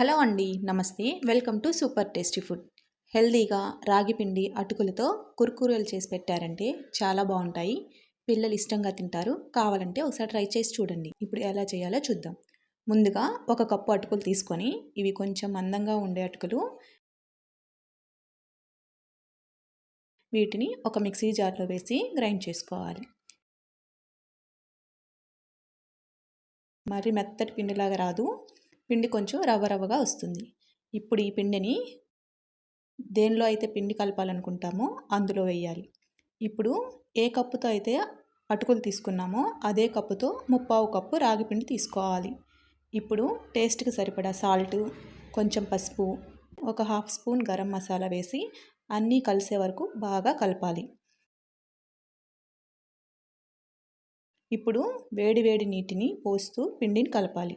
Hello అండి నమస్తే. Welcome to super tasty food. హెల్దీగా రాగి పిండి అటుకులతో కుర్కూరలు చేసి పెట్టారంటే చాలా బాగుంటాయి. పిల్లలు ఇష్టంగా తింటారు. కావాలంటే ఒకసారి ట్రై చేసి చూడండి. ఇప్పుడు ఎలా చేయాలో చూద్దాం. ముందుగా ఒక కప్పు అటుకులు తీసుకొని ఇవి కొంచెం మందంగా ఉండే అటుకులు వీటిని ఒక మిక్సీ జార్లో వేసి గ్రైండ్ చేసుకోవాలి. మరి మెత్తటి పిండిలాగా రాదు. పిండి కొంచెం రవ్వ రవ్వగా వస్తుంది. ఇప్పుడు ఈ పిండిని దేనిలో అయితే పిండి కలపాలనుకుంటామో అందులో వేయాలి. ఇప్పుడు ఏ కప్పుతో అయితే అటుకులు తీసుకున్నామో అదే కప్పుతో ముప్పావు కప్పు రాగి పిండి తీసుకోవాలి. ఇప్పుడు టేస్ట్కి సరిపడా సాల్ట్ కొంచెం పసుపు ఒక హాఫ్ స్పూన్ గరం మసాలా వేసి అన్నీ కలిసే వరకు బాగా కలపాలి. ఇప్పుడు వేడి వేడి నీటిని పోస్తూ పిండిని కలపాలి.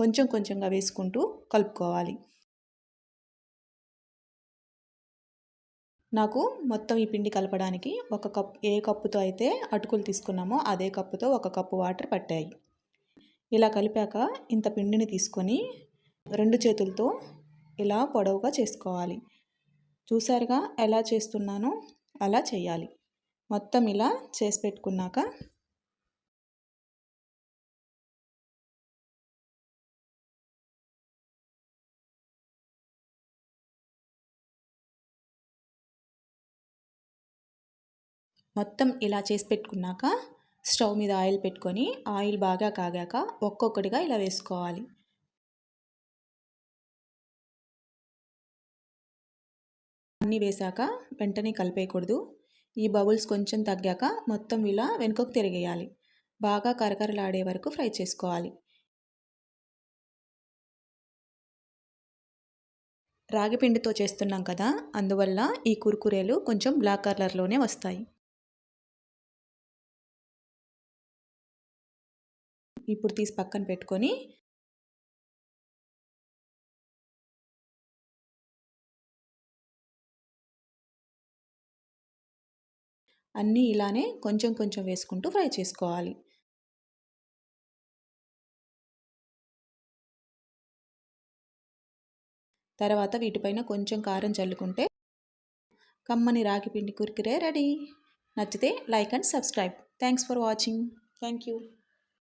కొంచెం కొంచెంగా వేసుకుంటూ కలుపుకోవాలి. నాకు మొత్తం ఈ పిండి కలపడానికి ఒక కప్ ఏ కప్పుతో అయితే అటుకులు తీసుకున్నామో అదే కప్పుతో ఒక కప్పు వాటర్ పట్టాయి. ఇలా కలిపాక ఇంత పిండిని తీసుకొని రెండు చేతులతో ఇలా పొడవుగా చేసుకోవాలి. చూసారుగా ఎలా చేస్తున్నానో? అలా చేయాలి. మొత్తం ఇలా చేసి పెట్టుకున్నాక మొత్తం ఇలా చేసి పెట్టుకున్నాక స్టవ్ మీద ఆయిల్ పెట్టుకొని ఆయిల్ బాగా కాగాక ఒక్కొక్కటిగా ఇలా వేసుకోవాలి. అన్నీ వేసాక వెంటనే కలిపేయకూడదు. ఈ బబుల్స్ కొంచెం తగ్గాక మొత్తం ఇలా వెనుకకు తిరిగేయాలి. బాగా కరకరలాడే వరకు ఫ్రై చేసుకోవాలి. రాగి పిండితో చేస్తున్నాం కదా అందువల్ల ఈ కురుకురేలు కొంచెం బ్లాక్ కలర్లోనే వస్తాయి. ఇప్పుడు తీసి పక్కన పెట్టుకొని అన్నీ ఇలానే కొంచెం కొంచెం వేసుకుంటూ ఫ్రై చేసుకోవాలి. తర్వాత వీటిపైన కొంచెం కారం చల్లుకుంటే కమ్మని రాగి పిండి కురికిరే రెడీ. నచ్చితే like and subscribe. Thanks for watching. Thank you.